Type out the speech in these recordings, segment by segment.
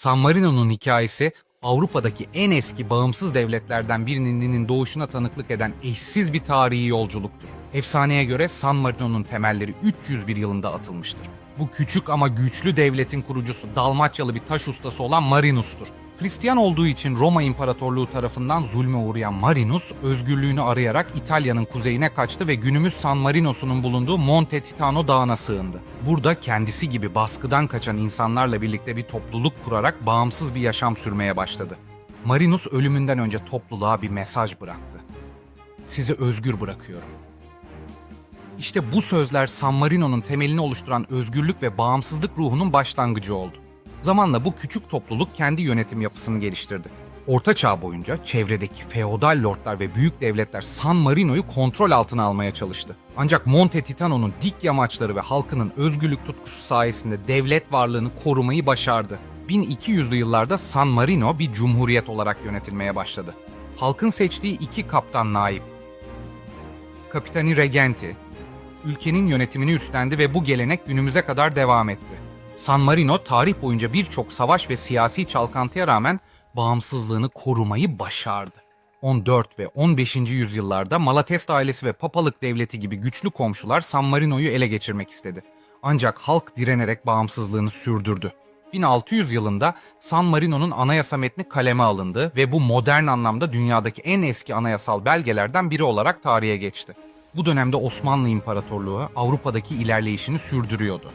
San Marino'nun hikayesi Avrupa'daki en eski bağımsız devletlerden birinin doğuşuna tanıklık eden eşsiz bir tarihi yolculuktur. Efsaneye göre San Marino'nun temelleri 301 yılında atılmıştır. Bu küçük ama güçlü devletin kurucusu Dalmaçyalı bir taş ustası olan Marinus'tur. Hristiyan olduğu için Roma İmparatorluğu tarafından zulme uğrayan Marinus, özgürlüğünü arayarak İtalya'nın kuzeyine kaçtı ve günümüz San Marino'sunun bulunduğu Monte Titano Dağı'na sığındı. Burada kendisi gibi baskıdan kaçan insanlarla birlikte bir topluluk kurarak bağımsız bir yaşam sürmeye başladı. Marinus ölümünden önce topluluğa bir mesaj bıraktı. Sizi özgür bırakıyorum. İşte bu sözler San Marino'nun temelini oluşturan özgürlük ve bağımsızlık ruhunun başlangıcı oldu. Zamanla bu küçük topluluk kendi yönetim yapısını geliştirdi. Orta Çağ boyunca çevredeki feodal lordlar ve büyük devletler San Marino'yu kontrol altına almaya çalıştı. Ancak Monte Titano'nun dik yamaçları ve halkının özgürlük tutkusu sayesinde devlet varlığını korumayı başardı. 1200'lü yıllarda San Marino bir cumhuriyet olarak yönetilmeye başladı. Halkın seçtiği iki kaptan naip, Kapitani Regenti, ülkenin yönetimini üstlendi ve bu gelenek günümüze kadar devam etti. San Marino tarih boyunca birçok savaş ve siyasi çalkantıya rağmen bağımsızlığını korumayı başardı. 14 ve 15. yüzyıllarda Malatesta ailesi ve Papalık devleti gibi güçlü komşular San Marino'yu ele geçirmek istedi. Ancak halk direnerek bağımsızlığını sürdürdü. 1600 yılında San Marino'nun anayasa metni kaleme alındı ve bu modern anlamda dünyadaki en eski anayasal belgelerden biri olarak tarihe geçti. Bu dönemde Osmanlı İmparatorluğu Avrupa'daki ilerleyişini sürdürüyordu.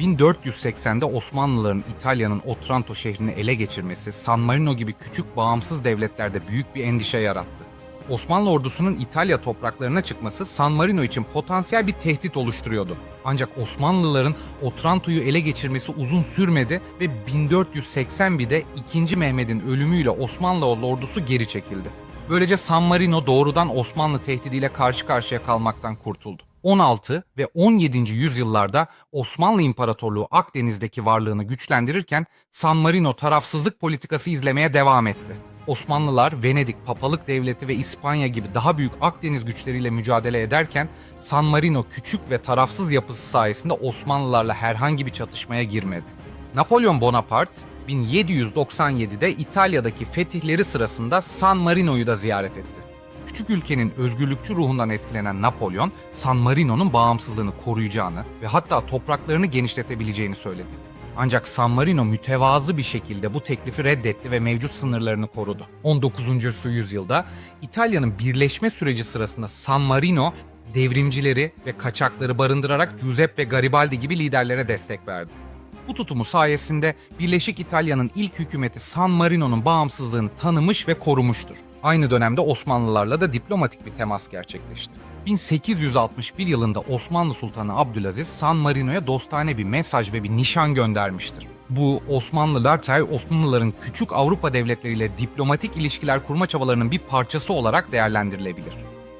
1480'de Osmanlıların İtalya'nın Otranto şehrini ele geçirmesi San Marino gibi küçük bağımsız devletlerde büyük bir endişe yarattı. Osmanlı ordusunun İtalya topraklarına çıkması San Marino için potansiyel bir tehdit oluşturuyordu. Ancak Osmanlıların Otranto'yu ele geçirmesi uzun sürmedi ve 1481'de 2. Mehmet'in ölümüyle Osmanlı ordusu geri çekildi. Böylece San Marino doğrudan Osmanlı tehdidiyle karşı karşıya kalmaktan kurtuldu. 16 ve 17. yüzyıllarda Osmanlı İmparatorluğu Akdeniz'deki varlığını güçlendirirken San Marino tarafsızlık politikası izlemeye devam etti. Osmanlılar Venedik, Papalık Devleti ve İspanya gibi daha büyük Akdeniz güçleriyle mücadele ederken San Marino küçük ve tarafsız yapısı sayesinde Osmanlılarla herhangi bir çatışmaya girmedi. Napolyon Bonaparte 1797'de İtalya'daki fetihleri sırasında San Marino'yu da ziyaret etti. Küçük ülkenin özgürlükçü ruhundan etkilenen Napolyon, San Marino'nun bağımsızlığını koruyacağını ve hatta topraklarını genişletebileceğini söyledi. Ancak San Marino mütevazı bir şekilde bu teklifi reddetti ve mevcut sınırlarını korudu. 19. yüzyılda İtalya'nın birleşme süreci sırasında San Marino devrimcileri ve kaçakları barındırarak Giuseppe Garibaldi gibi liderlere destek verdi. Bu tutumu sayesinde Birleşik İtalya'nın ilk hükümeti San Marino'nun bağımsızlığını tanımış ve korumuştur. Aynı dönemde Osmanlılarla da diplomatik bir temas gerçekleşti. 1861 yılında Osmanlı Sultanı Abdülaziz San Marino'ya dostane bir mesaj ve bir nişan göndermiştir. Bu Osmanlılar tay Osmanlıların küçük Avrupa devletleriyle diplomatik ilişkiler kurma çabalarının bir parçası olarak değerlendirilebilir.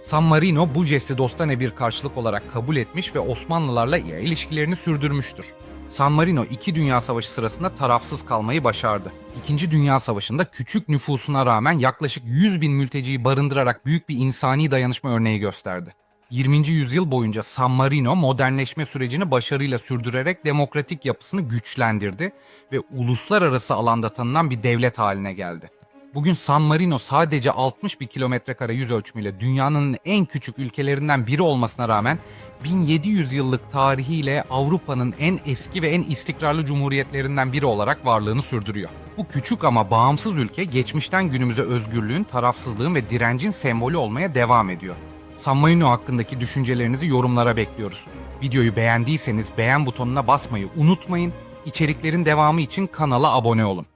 San Marino bu jesti dostane bir karşılık olarak kabul etmiş ve Osmanlılarla ilişkilerini sürdürmüştür. San Marino 2 Dünya Savaşı sırasında tarafsız kalmayı başardı. 2. Dünya Savaşı'nda küçük nüfusuna rağmen yaklaşık 100 bin mülteciyi barındırarak büyük bir insani dayanışma örneği gösterdi. 20. yüzyıl boyunca San Marino modernleşme sürecini başarıyla sürdürerek demokratik yapısını güçlendirdi ve uluslararası alanda tanınan bir devlet haline geldi. Bugün San Marino sadece 60 bir kilometre kare yüz ölçümüyle dünyanın en küçük ülkelerinden biri olmasına rağmen 1700 yıllık tarihiyle Avrupa'nın en eski ve en istikrarlı cumhuriyetlerinden biri olarak varlığını sürdürüyor. Bu küçük ama bağımsız ülke geçmişten günümüze özgürlüğün, tarafsızlığın ve direncin sembolü olmaya devam ediyor. San Marino hakkındaki düşüncelerinizi yorumlara bekliyoruz. Videoyu beğendiyseniz beğen butonuna basmayı unutmayın. İçeriklerin devamı için kanala abone olun.